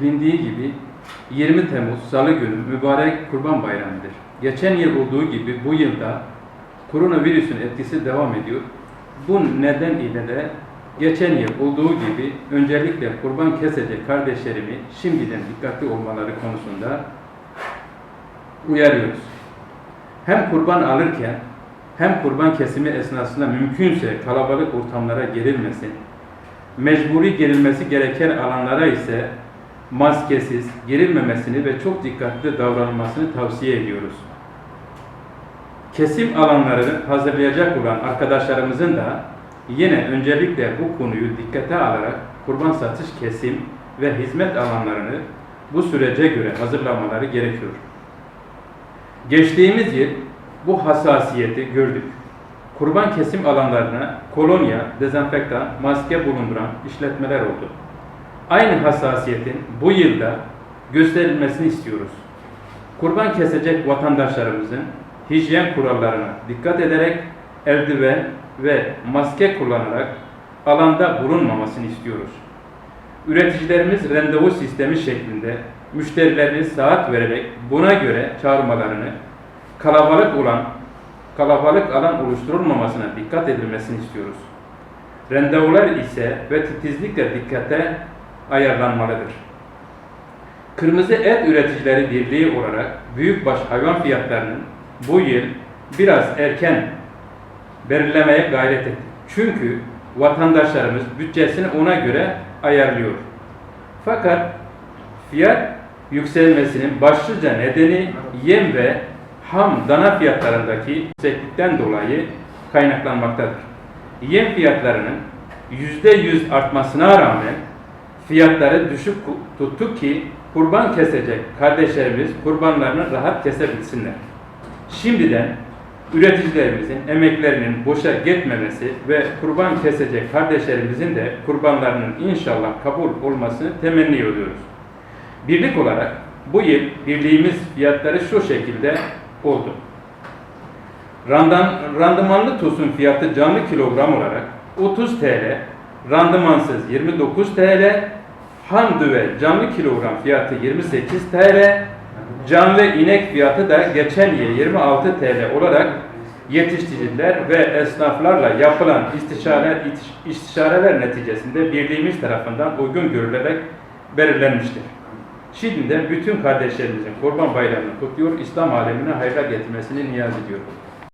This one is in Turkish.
Bilindiği gibi 20 Temmuz Salı günü mübarek Kurban Bayramı'dır. Geçen yıl olduğu gibi bu yılda koronavirüsün etkisi devam ediyor. Bu neden ile de geçen yıl olduğu gibi öncelikle kurban kesecek kardeşlerimi şimdiden dikkatli olmaları konusunda uyarıyoruz. Hem kurban alırken hem kurban kesimi esnasında mümkünse kalabalık ortamlara gerilmesin, mecburi gerilmesi gereken alanlara ise maskesiz, gerilmemesini ve çok dikkatli davranılmasını tavsiye ediyoruz. Kesim alanlarını hazırlayacak olan arkadaşlarımızın da yine öncelikle bu konuyu dikkate alarak kurban satış kesim ve hizmet alanlarını bu sürece göre hazırlamaları gerekiyor. Geçtiğimiz yıl bu hassasiyeti gördük. Kurban kesim alanlarına kolonya, dezenfektan, maske bulunduran işletmeler oldu. Aynı hassasiyetin bu yılda gösterilmesini istiyoruz. Kurban kesecek vatandaşlarımızın hijyen kurallarına dikkat ederek eldiven ve maske kullanarak alanda bulunmamasını istiyoruz. Üreticilerimiz randevu sistemi şeklinde müşterilerine saat vererek buna göre çağırmalarını, kalabalık olan kalabalık alan oluşturulmamasına dikkat edilmesini istiyoruz. Randevular ise ve titizlikle dikkate ayarlanmalıdır. Kırmızı Et Üreticileri Birliği olarak büyükbaş hayvan fiyatlarının bu yıl biraz erken belirlemeye gayret ettik. Çünkü vatandaşlarımız bütçesini ona göre ayarlıyor. Fakat fiyat yükselmesinin başlıca nedeni yem ve ham dana fiyatlarındaki yükseklikten dolayı kaynaklanmaktadır. Yem fiyatlarının %100 artmasına rağmen fiyatları düşük tuttuk ki kurban kesecek kardeşlerimiz kurbanlarını rahat kesebilsinler. Şimdiden üreticilerimizin emeklerinin boşa gitmemesi ve kurban kesecek kardeşlerimizin de kurbanlarının inşallah kabul olmasını temenni ediyoruz. Birlik olarak bu yıl birliğimiz fiyatları şu şekilde oldu. Randan, randımanlı tosun fiyatı canlı kilogram olarak 30 TL, randımansız 29 TL, ham düve canlı kilogram fiyatı 28 TL, canlı inek fiyatı da geçen yıl 26 TL olarak yetiştiriciler ve esnaflarla yapılan istişare, istişareler neticesinde birliğimiz tarafından uygun görülerek belirlenmiştir. Şimdiden bütün kardeşlerimizin Kurban Bayramı'nı kutluyor, İslam alemine hayırlar getirmesini niyaz ediyorum.